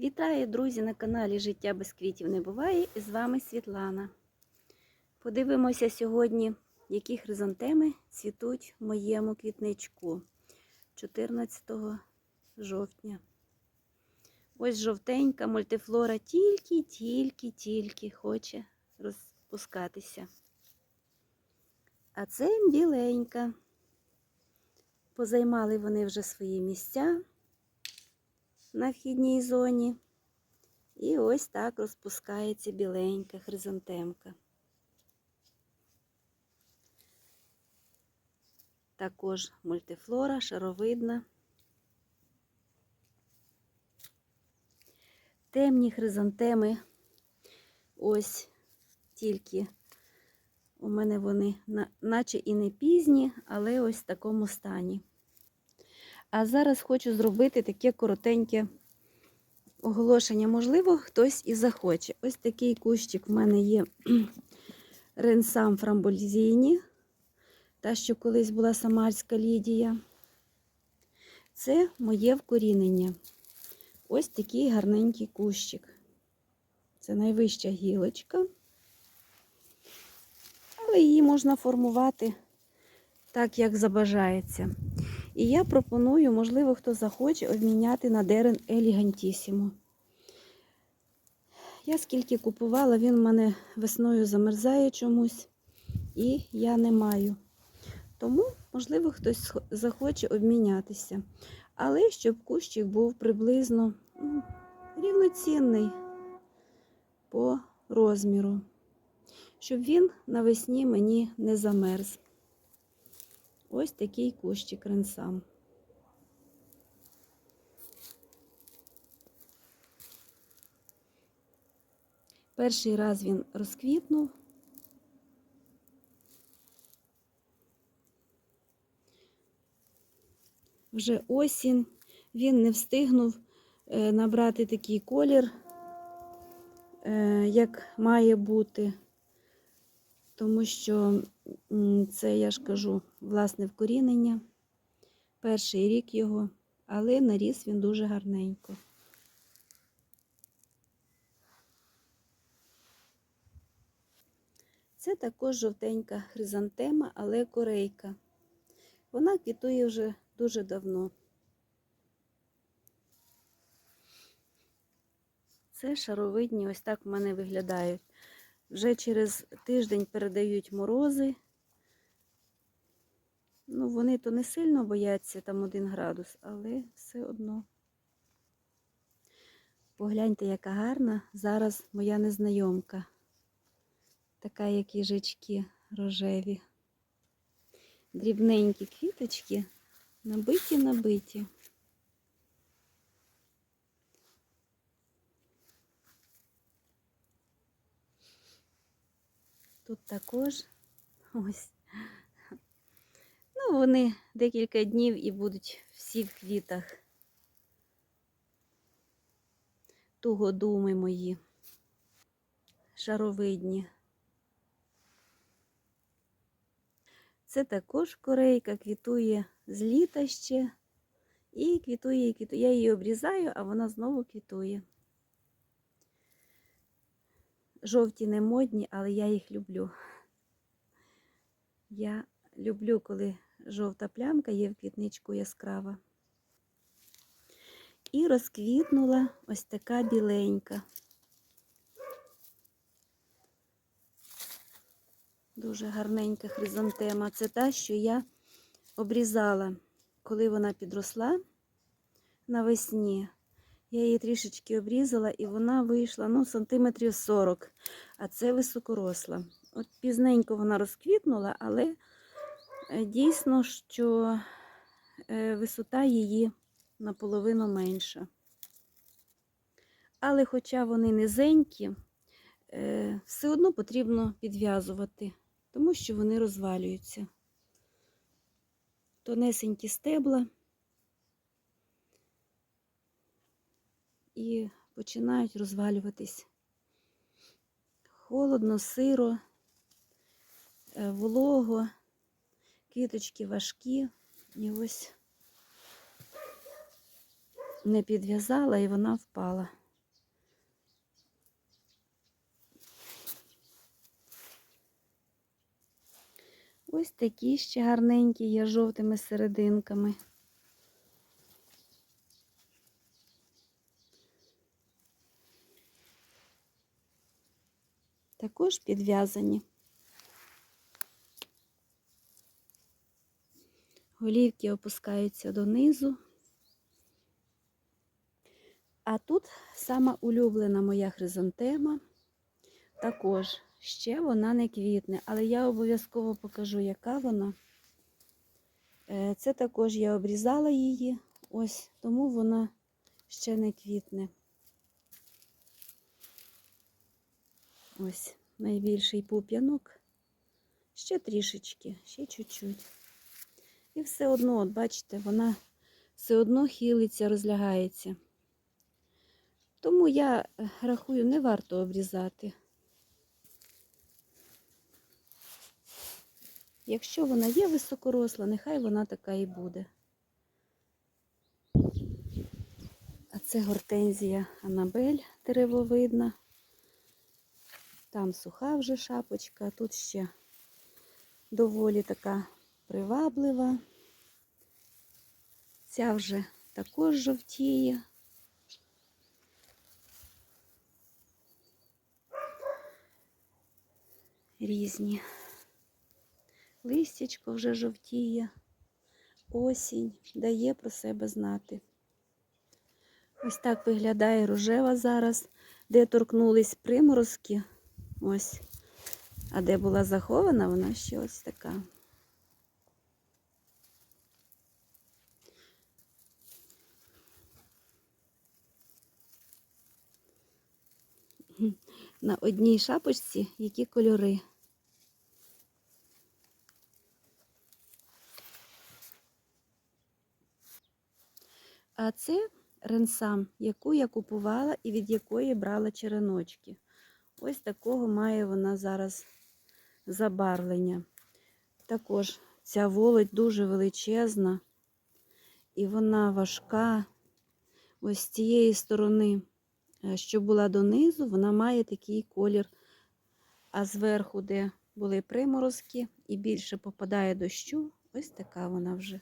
Вітаю, друзі, на каналі Життя без квітів не буває. І з вами Світлана. Подивимося сьогодні, які хризантеми цвітуть в моєму квітничку 14 жовтня. Ось жовтенька мультифлора тільки-тільки-тільки хоче розпускатися. А це біленька. Позаймали вони вже свої місця на вхідній зоні. І ось так розпускається біленька хризантемка. Також мультифлора, шаровидна. Темні хризантеми. Ось тільки у мене вони наче і не пізні, але ось в такому стані. А зараз хочу зробити таке коротеньке оголошення. Можливо, хтось і захоче. Ось такий кущик в мене є ренсам фрамбользіні, та, що колись була Самарська Лідія. Це моє вкорінення. Ось такий гарненький кущик. Це найвища гілочка. Але її можна формувати так, як забажається. І я пропоную, можливо, хто захоче, обміняти на дерен елігантісімо. Я скільки купувала, він в мене весною замерзає чомусь, і я не маю. Тому, можливо, хтось захоче обмінятися. Але щоб кущик був приблизно ну, рівноцінний по розміру, щоб він навесні мені не замерз. Ось такий кущик ренсам. Перший раз він розквітнув. Вже осінь, він не встигнув е, набрати такий колір, е, як має бути, тому що це, я ж кажу, власне вкорінення. Перший рік його, але наріс він дуже гарненько. Це також жовтенька хризантема, але корейка. Вона квітує вже дуже давно. Це шаровидні, ось так в мене виглядають. Вже через тиждень передають морози. Ну, вони то не сильно бояться там один градус, але все одно. Погляньте, яка гарна зараз моя незнайомка. Така, як їжачки рожеві. Дрібненькі квіточки, набиті, Тут також ось. Ну, вони декілька днів і будуть всі в квітах. Тугодуми мої, шаровидні. Це також корейка, квітує з літа ще. І квітує, і квітує. Я її обрізаю, а вона знову квітує. Жовті не модні, але я їх люблю. Я люблю, коли жовта плямка є в квітничку яскрава. І розквітнула ось така біленька. Дуже гарненька хризантема. Це та, що я обрізала, коли вона підросла навесні. Я її трішечки обрізала і вона вийшла ну, сантиметрів 40, а це високоросла. От пізненько вона розквітнула, але е, дійсно, що е, висота її наполовину менша. Але хоча вони низенькі, е, все одно потрібно підв'язувати, тому що вони розвалюються. Тонесенькі стебла. і починають розвалюватись. Холодно, сиро, е, волого, квіточки важкі. І ось не підв'язала і вона впала. Ось такі ще гарненькі є жовтими серединками. Також підв'язані. Голівки опускаються донизу. А тут сама улюблена моя хризантема. Також ще вона не квітне, але я обов'язково покажу, яка вона. Е, Це також я обрізала її, ось тому вона ще не квітне. Ось найбільший пуп'янок. Ще трішечки, ще чуть-чуть. І все одно, от бачите, вона все одно хилиться, розлягається. Тому я е, рахую, не варто обрізати. Якщо вона є високоросла, нехай вона така і буде. А це гортензія Анабель деревовидна. Там суха вже шапочка, тут ще доволі така приваблива. Ця вже також жовтіє. Різні. Листячко вже жовтіє, осінь дає про себе знати. Ось так виглядає рожева зараз, де торкнулись приморозки. Ось. А де була захована, вона ще ось така. На одній шапочці які кольори. А це ренсам, яку я купувала і від якої брала череночки. Ось такого має вона зараз забарвлення. Також ця волоть дуже величезна і вона важка. Ось з цієї сторони, е, що була донизу, вона має такий колір, а зверху, де були приморозки і більше попадає дощу, ось така вона вже.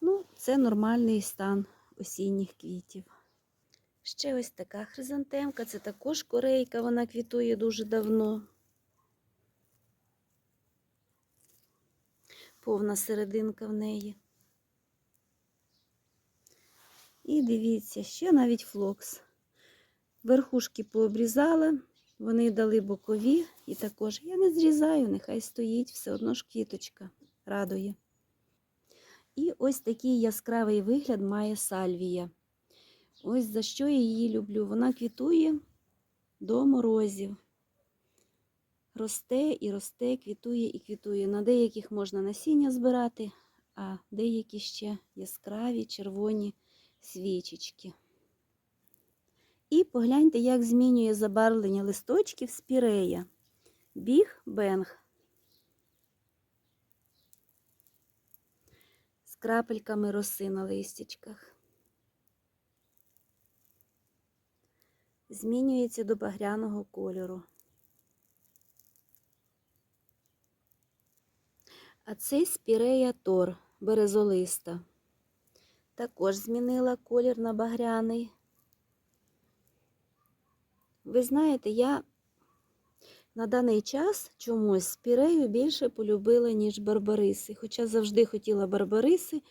Ну, це нормальний стан осінніх квітів. Ще ось така хризантемка, це також корейка, вона квітує дуже давно. Повна серединка в неї. І дивіться, ще навіть флокс. Верхушки пообрізала, вони дали бокові, і також я не зрізаю, нехай стоїть, все одно ж квіточка радує. І ось такий яскравий вигляд має сальвія. Ось за що я її люблю. Вона квітує до морозів. Росте і росте, квітує і квітує. На деяких можна насіння збирати, а деякі ще яскраві червоні свічечки. І погляньте, як змінює забарвлення листочків спірея. Біг бенг. Крапельками роси на листячках. Змінюється до багряного кольору. А це спірея тор березолиста. Також змінила колір на багряний. Ви знаєте, я на даний час чомусь спірею більше полюбила, ніж барбариси. Хоча завжди хотіла барбариси,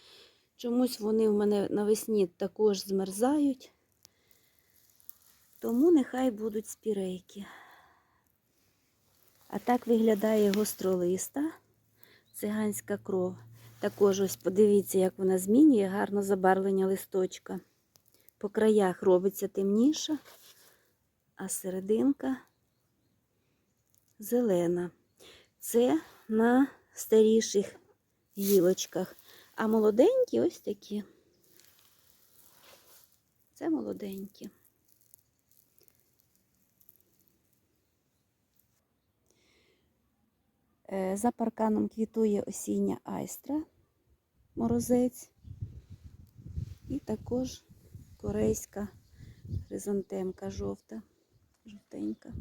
чомусь вони в мене навесні також змерзають. Тому нехай будуть спірейки. А так виглядає гостролиста, циганська кров. Також ось подивіться, як вона змінює гарно забарвлення листочка. По краях робиться темніша, а серединка зелена. Це на старіших гілочках. А молоденькі ось такі. Це молоденькі. Е, За парканом квітує осіння айстра, морозець, і також корейська Хризантемка жовта, жовтенька.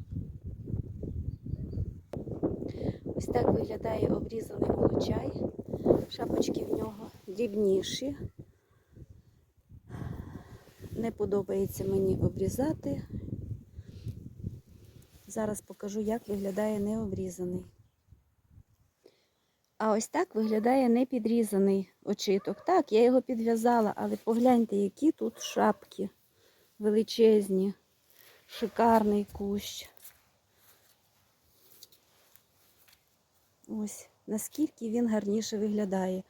Ось так виглядає обрізаний молочай. Шапочки в нього дрібніші. Не подобається мені обрізати. Зараз покажу, як виглядає необрізаний. А ось так виглядає непідрізаний очиток. Так, я його підв'язала, але погляньте, які тут шапки величезні, шикарний кущ. Ось наскільки він гарніше виглядає.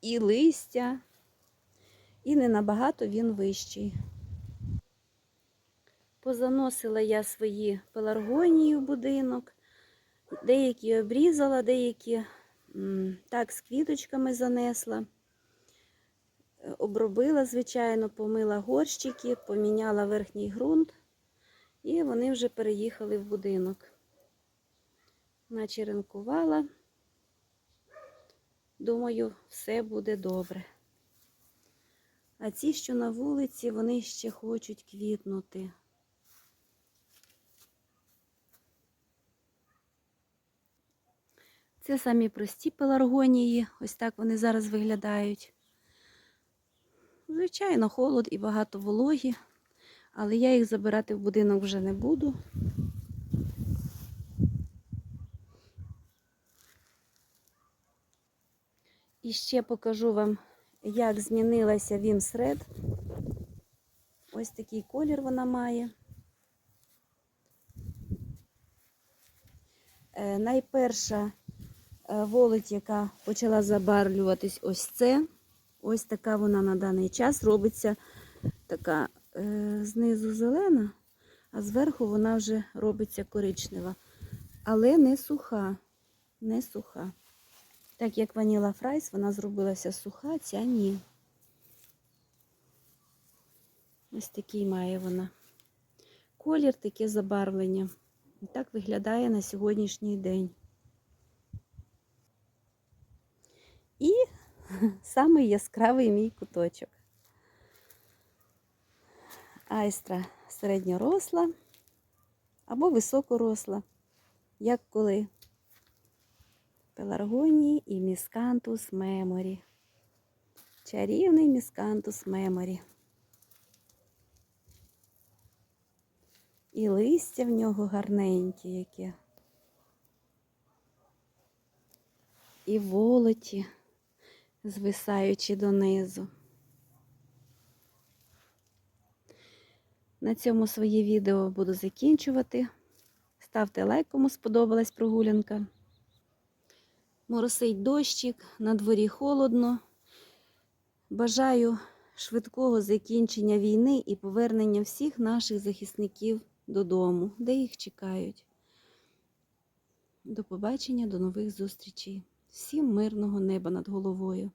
І листя, і не набагато він вищий. Позаносила я свої пеларгонії в будинок. Деякі обрізала, деякі так з квіточками занесла. Обробила, звичайно, помила горщики, поміняла верхній ґрунт, і вони вже переїхали в будинок. Начеренкувала. Думаю, все буде добре. А ці, що на вулиці, вони ще хочуть квітнути. Це самі прості пеларгонії, ось так вони зараз виглядають. Звичайно, холод і багато вологі, але я їх забирати в будинок вже не буду. І ще покажу вам, як змінилася Вімсред. Ось такий колір вона має. Е, найперша е, волоть, яка почала забарвлюватись, ось це. Ось така вона на даний час робиться така е, знизу зелена, а зверху вона вже робиться коричнева. Але не суха. Не суха. Так як ваніла фрайс, вона зробилася суха, ця ні. Ось такий має вона. Колір, таке забарвлення. І так виглядає на сьогоднішній день. І самий яскравий мій куточок. Айстра середньоросла або високоросла, як коли. Пеларгонії і міскантус меморі. Чарівний міскантус меморі. І листя в нього гарненькі яке. І волоті, звисаючи донизу. На цьому своє відео буду закінчувати. Ставте лайк, кому сподобалась прогулянка. Моросить дощик, на дворі холодно. Бажаю швидкого закінчення війни і повернення всіх наших захисників додому, де їх чекають. До побачення, до нових зустрічей. Всім мирного неба над головою.